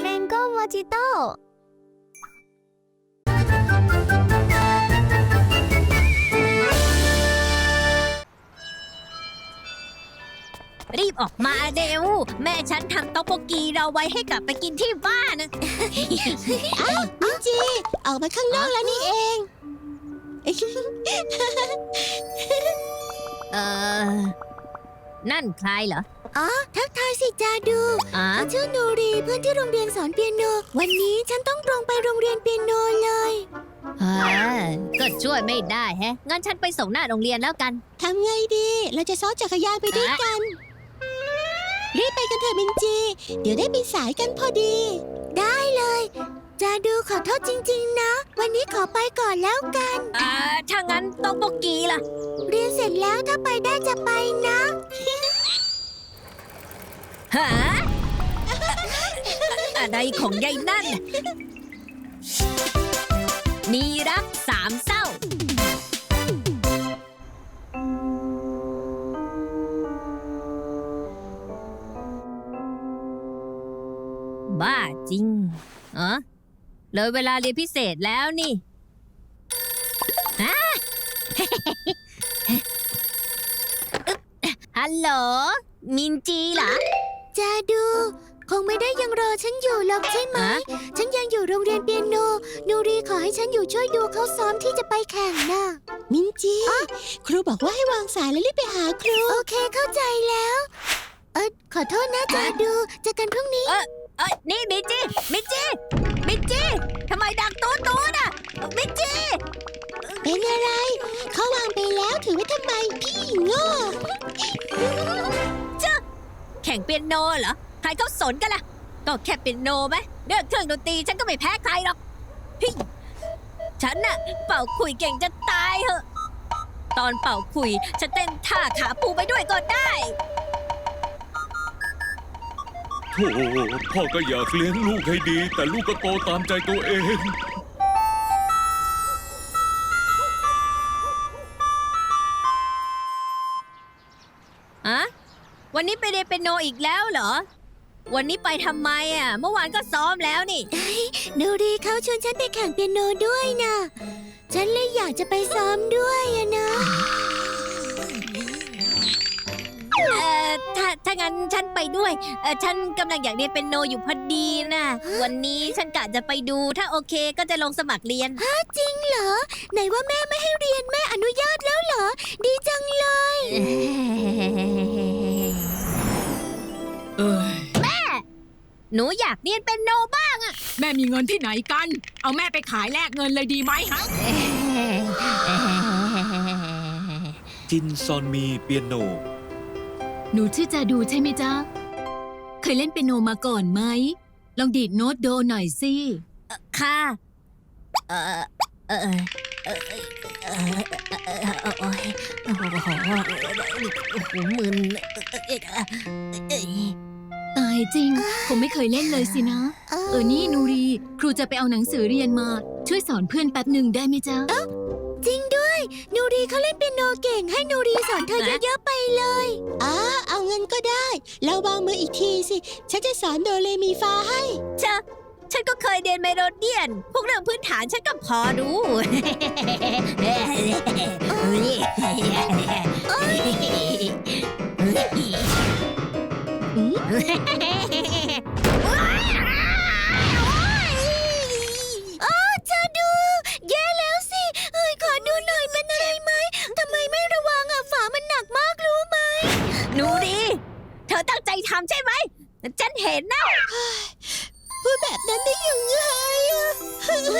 แมงโก้มอจิโต้รีบออกมาเร็ว แม่ฉันทำต๊อกโบกีเราไว้ให้กลับไปกินที่บ้านนะมินจีออกมาข้างนอกแล้วนี่เอง เออ นั่นใครเหรออ๋อ ทักทายสิจาดูอ๋อเขาชื่อนูรีเพื่อนที่โรงเรียนสอนเปียโน วันนี้ฉันต้องตรงไปโรงเรียนเปียโนเลยเฮ้ยก็ช่วยไม่ได้แฮะ งั้นฉันไปส่งหน้าโรงเรียนแล้วกัน ทำไงดี เราจะซ้อนจักรยานไปด้วยกัน รีบไปกันเถอะมินจี เดี๋ยวได้ไปสายกันพอดี ได้เลย จาดูขอโทษจริง ๆ นะ วันนี้ขอไปก่อนแล้วกัน อ่าถ้างั้นต๊อกโบกีล่ะ เรียนเสร็จแล้วถ้าไปได้จะไปนะ ฮะอะไรของยายนั่น มีรักสามเศร้า บ้าจริงเออเลยเวลาเรียนพิเศษแล้วนี่ฮะฮัลโหล มินจีเหรอ จาดู คงไม่ได้ยังรอฉันอยู่หรอกใช่ไหมฮะฉันยังอยู่โรงเรียนเปียโน นูรีขอให้ฉันอยู่ช่วยดูเขาซ้อมที่จะไปแข่งนะมินจี ครูบอกว่าให้วางสายแล้วรีบไปหาครู โอเคเข้าใจแล้ว เออขอโทษนะจาดูเจอกันพรุ่งนี้ เอ้ยนี่มินจีมินจีมินจีทำไมดังโต๊ะโต๊ะน่ะมินจีเป็นอะไร เขาวางไปแล้วถือไว้ทำไมพี่โง่ แข่งเปียโนเหรอ ใครเขาสนกันล่ะ ก็แค่เปียโนไหมเรื่องเครื่องดนตรีฉันก็ไม่แพ้ใครหรอกพี่ฉันน่ะ เป่าขุยเก่งจะตายเหอะ ตอนเป่าขุยฉันเต้นท่าขาปูไปด้วยก็ได้ โธ่พ่อก็อยากเลี้ยงลูกให้ดี แต่ลูกก็โตตามใจตัวเอง อีกแล้วเหรอ วันนี้ไปทำไมอะ เมื่อวานก็ซ้อมแล้วนี่นูรีเขาชวนฉันไปแข่งเปียโนด้วยนะฉันเลยอยากจะไปซ้อมด้วยอะนะ เอ่อถ้าถ้างั้นฉันไปด้วย เออฉันกำลังอยากเรียนเป็นโนอยู่พอดีนะวันนี้ฉันกะจะไปดู ถ้าโอเคก็จะลงสมัครเรียน จริงเหรอ ไหนว่าแม่ไม่ให้เรียนแม่อนุญาตแล้วเหรอ ดีจังเลย เอ้ยหนูอยากเรียนเป็นโนบ้างแม่มีเงินที่ไหนกัน เอาแม่ไปขายแลกเงินเลยดีไหมฮะ จินซอนมีเปียโน หนูชื่อจาดูใช่ไหมจ๊ะ เคยเล่นเปียโนมาก่อนไหม ลองดีดโน้ตโดหน่อยสิ ค่ะ เออเออเออ เออเออโอ้ยโอ้โหโอ้โหมึนตายจริงคงไม่เคยเล่นเลยสินะ เออนี่นูรี ครูจะไปเอาหนังสือเรียนมา ช่วยสอนเพื่อนแป๊บหนึ่งได้ไหมจ๊ะจริงด้วย นูรีเขาเล่นเปียโนเก่ง ให้นูรีสอนเธอเยอะๆไปเลยอ๋อเอาเงินก็ได้เราวางมืออีกทีสิ ฉันจะสอนโดเรมีฟาให้เชอะ ฉันก็เคยเรียนเมโลเดียน พวกเรื่องพื้นฐานฉันก็พอรู้อ้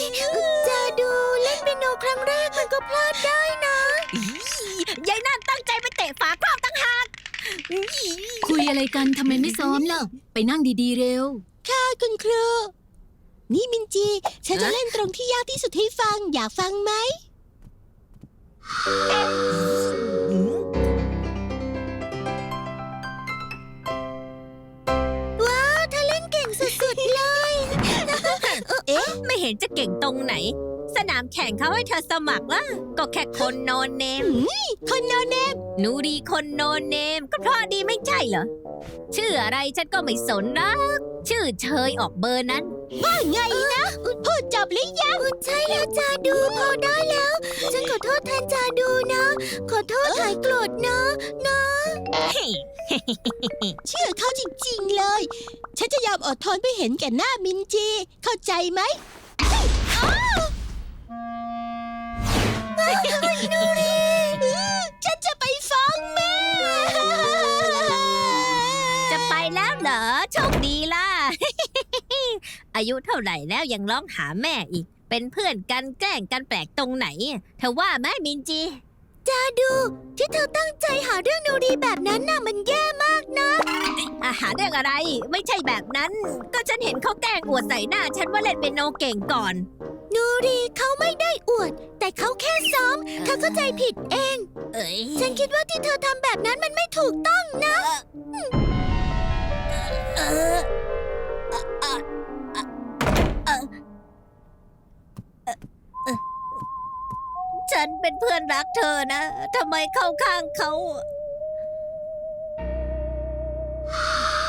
ยจะดูเล่นเปียโนครั้งแรกมันก็พลาดได้นะยายนั่นตั้งใจไปเตะฝาครอบตั้งหากคุยอะไรกันทำไมไม่ซ้อมล่ะ ไปนั่งดีๆเร็ว ค่ะคุณครู นี่มินจี ฉันจะเล่นตรงที่ยากที่สุดให้ฟัง อยากฟังไหม ห็นจะเก่งตรงไหน สนามแข่งเขาให้เธอสมัครละก็แค่คนโนนเนม คนโนเนม หนูดีคนโนนเนม ก็เพราะดีไม่ใช่เหรอ ชื่ออะไรฉันก็ไม่สนนะชื่อเชยออกเบอร์นั้นไงนะ พูดจบหรือยัง ใช่แล้วจาดูพอได้แล้ว ฉันขอโทษแทนจาดูนะ ขอโทษหายโกรธนะ นะ เชื่อเขาจริงๆเลย ฉันจะยอมอดทนไปเห็นแก่หน้ามินจี เข้าใจไหม นูรีฉันจะไปฟ้องแม่ จะไปแล้วเหรอ โชคดีล่ะ อายุเท่าไหร่แล้วยังร้องหาแม่อีก เป็นเพื่อนกันแกล้งกันแปลกตรงไหน เธอว่าไหมมินจี จาดู ที่เธอตั้งใจหาเรื่องนูรีแบบนั้นน่ะมันแย่มากนะ อาหารเรื่องอะไร ไม่ใช่แบบนั้น ก็ฉันเห็นเขาแกล้งอวดใส่หน้า ฉันว่าเล่นเป็นโนเก่งก่อน นูรีเขาไม่ได้อวด แต่เขาแค่ซ้อม เธอเข้าใจผิดเอง เอ้ยฉันคิดว่าที่เธอทำแบบนั้นมันไม่ถูกต้องนะ เออ ฉันเป็นเพื่อนรักเธอนะทำไมเข้าข้างเขา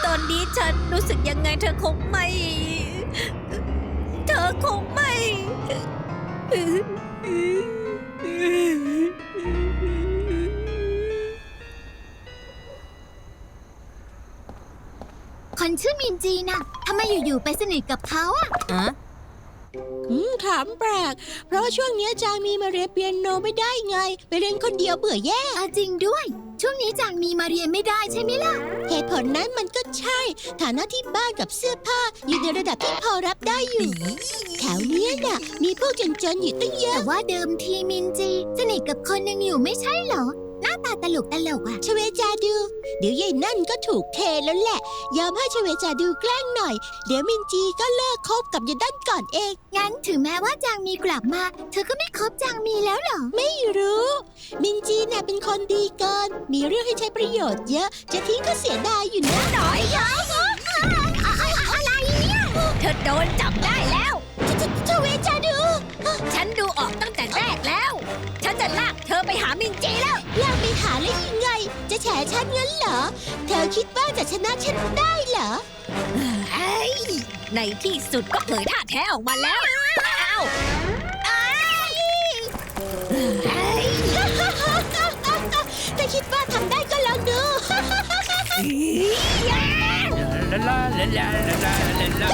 ตอนนี้ฉันรู้สึกยังไงเธอคงไม่ เธอคงไม่ คนชื่อมินจีนะทำไมอยู่ๆไปสนิทกับเขาอะอะ อืมถามแปลก เพราะว่าช่วงนี้จางมีมาเรียนเปียโนไม่ได้ไง ไปเรียนคนเดียวเบื่อแย่เอาจริงด้วย ช่วงนี้จางมีมาเรียนไม่ได้ใช่ไหมล่ะ เหตุผลนั้นมันก็ใช่ ฐานะที่บ้านกับเสื้อผ้าอยู่ในระดับที่พอรับได้อยู่ แถวเนี้ยน่ะ มีพวกจนๆอยู่ตั้งเยอะ แต่ว่าเดิมทีมินจีสนิทกับคนหนึ่งอยู่ไม่ใช่เหรอหน้าตาตลกตลกๆอะชเวจาดู เดี๋ยวยายนั่นก็ถูกเทแล้วแหละ ยอมให้ชเวจาดูแกล้งหน่อย เดี๋ยวมินจีก็เลิกคบกับยายนั่นก่อนเอง งั้นถึงแม้ว่าจางมีกลับมา เธอก็ไม่คบจางมีแล้วเหรอ ไม่รู้ มินจีน่ะเป็นคนดีเกิน มีเรื่องให้ใช้ประโยชน์เยอะ จะทิ้งก็เสียดายอยู่นะหน่อยยาวอะไรเนี่ยเธอโดนจับได้แล้วชเวจาดู ฉันดูออกตั้งแต่แรกแล้ว ฉันจะลากเธอไปหามินจี แล้วลากไปหาแล้วยังไง จะแฉฉันงั้นเหรอ เธอคิดว่าจะชนะฉันได้เหรอ ไอ้ยในที่สุดก็เผยท่าแท้ออกมาแล้วอ้าวอ้ายเอ้ยถ้าคิดว่าทำได้ก็ลองดู ลาลาลาลาลาลาลา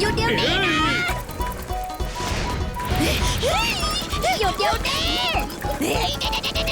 หยุดเดี๋ยวนี้นะหยุดเดี๋ยวนี้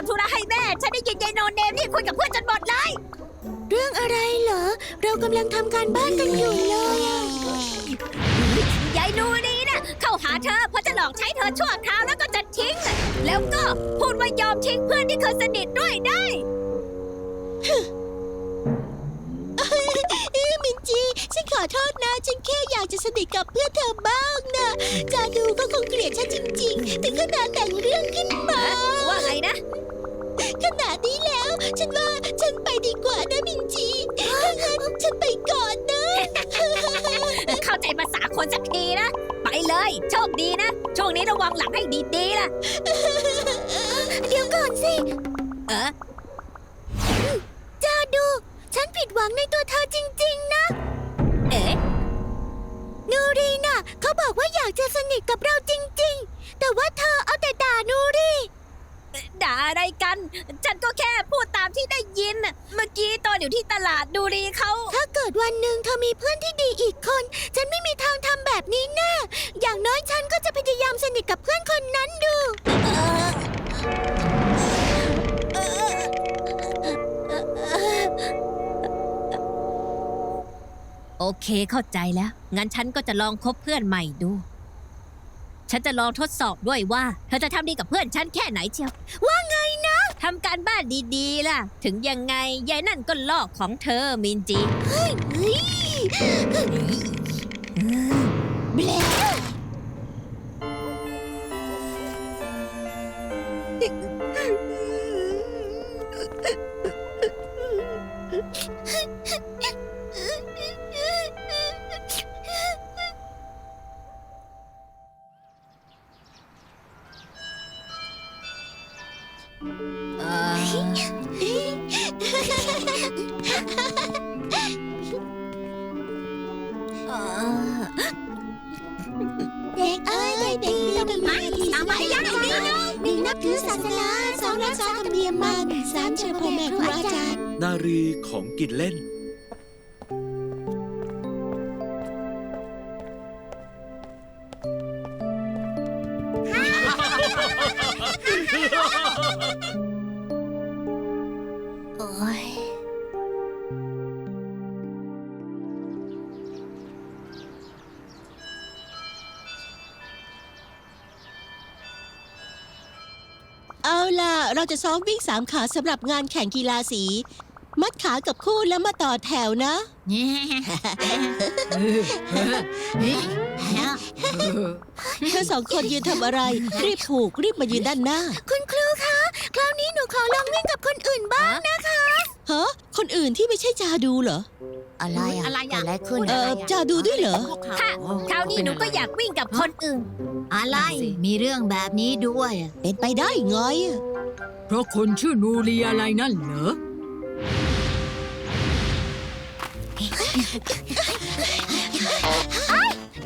ทำธุระให้แม่ ฉันได้ยินยายโนเนมนี่คุยกับเพื่อนจนหมดเลย เรื่องอะไรเหรอ เรากำลังทำการบ้านกันอยู่เลยอะยายนูนี่นะเข้าหาเธอเพราะจะหลอกใช้เธอชั่วคราวแล้วก็จะทิ้ง แล้วก็พูดว่ายอมทิ้งเพื่อนที่เคยสนิทด้วยได้ เอ้ยมินจีฉันขอโทษนะ ฉันแค่อยากจะสนิทกับเพื่อนเธอบ้างนะจาดูก็คงเกลียดฉันจริง ๆ ถึงขนาดแต่งเรื่องขึ้นมา ว่าไงนะ ขนาดนี้แล้ว ฉันว่าฉันไปดีกว่านะมินจีถ้างั้นฉันไปก่อนนะ เข้าใจภาษาคนสักทีนะ ไปเลย โชคดีนะ ช่วงนี้ระวังหลังให้ดีๆล่ะ เดี๋ยวก่อนสิ เออจาดู ฉันผิดหวังในตัวเธอจริง ๆ นะ เอ๊ะ นูรีน่ะ เขาบอกว่าอยากจะสนิทกับเราจริง ๆ แต่ว่าเธอเอาแต่ด่านูรีด่า อะไรกัน ฉันก็แค่พูดตามที่ได้ยินน่ะเมื่อกี้ตอนอยู่ที่ตลาดดูรีเขา ถ้าเกิดวันหนึ่งเธอมีเพื่อนที่ดีอีกคน ฉันไม่มีทางทำแบบนี้แน่ อย่างน้อยฉันก็จะพยายามสนิทกับเพื่อนคนนั้นดู โอเคเข้าใจแล้ว งั้นฉันก็จะลองคบเพื่อนใหม่ดู ฉันจะลองทดสอบด้วยว่า เธอจะทำดีกับเพื่อนฉันแค่ไหนเชียวว่าไงนะ ทำการบ้านดีๆ ล่ะ ถึงยังไงยายนั่นก็ลอกของเธอมินจีเฮ้ยแบล ยมมันสามเชื่อพ่อแม่ครูอาจารย์ นารีของกินเล่น เอาล่ะเราจะซ้อมวิ่งสามขาสำหรับงานแข่งกีฬาสี มัดขากับคู่แล้วมาต่อแถวนะ เธอสองคนยืนทำอะไร รีบผูกรีบมายืนด้านหน้าคุณครูคะ คราวนี้หนูขอลองวิ่งกับคนอื่นบ้างนะคะ ฮะคนอื่นที่ไม่ใช่จาดูเหรอ อะไรอะอะไรอะ เกิดอะไรขึ้นเออจาดูด้วยเหรอ ค่ะคราวนี้หนูก็อยากวิ่งกับคนอื่น อะไร มีเรื่องแบบนี้ด้วยอะเป็นไปได้ไงอะ เพราะคนชื่อนูรีอะไรนั่นเหรอ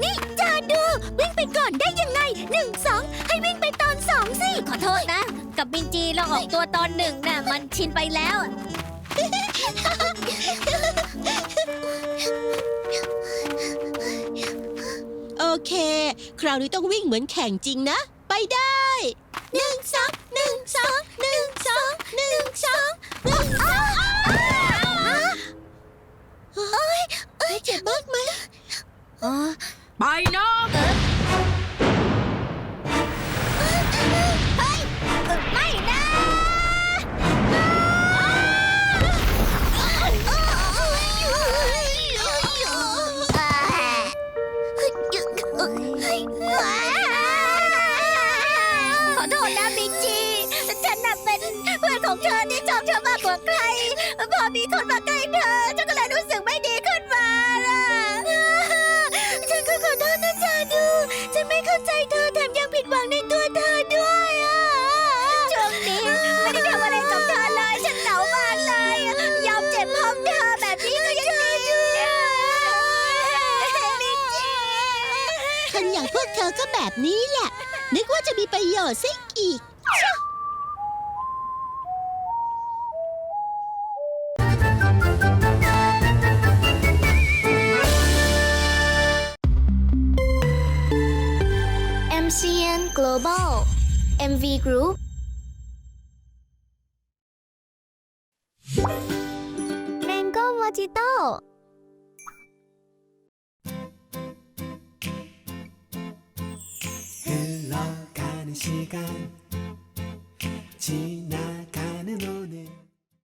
นี่จาดู วิ่งไปก่อนได้ยังไงหนึ่งสองให้วิ่งไปตอนสองสิ ขอโทษนะ กับบินจีเราออกตัวตอนหนึ่งน่ะ มันชินไปแล้ว โอเค คราวนี้ต้องวิ่งเหมือนแข่งจริงนะ ไปได้หนึ่ง ไปน้อง เข้าใจเธอแถมยังผิดหวังในตัวเธอด้วยอะช่วงนี้ไม่ได้ทำอะไรกับเธอเลย ฉันเหงามากเลยยอมเจ็บพร้อมเธอแบบนี้ก็ยังดีอยู่บินจีคนอย่างพวกเธอก็แบบนี้แหละ นึกว่าจะมีประโยชน์ซิอีก Global MV Group Mango Mojito 흘러가는 시간 지나가는 오늘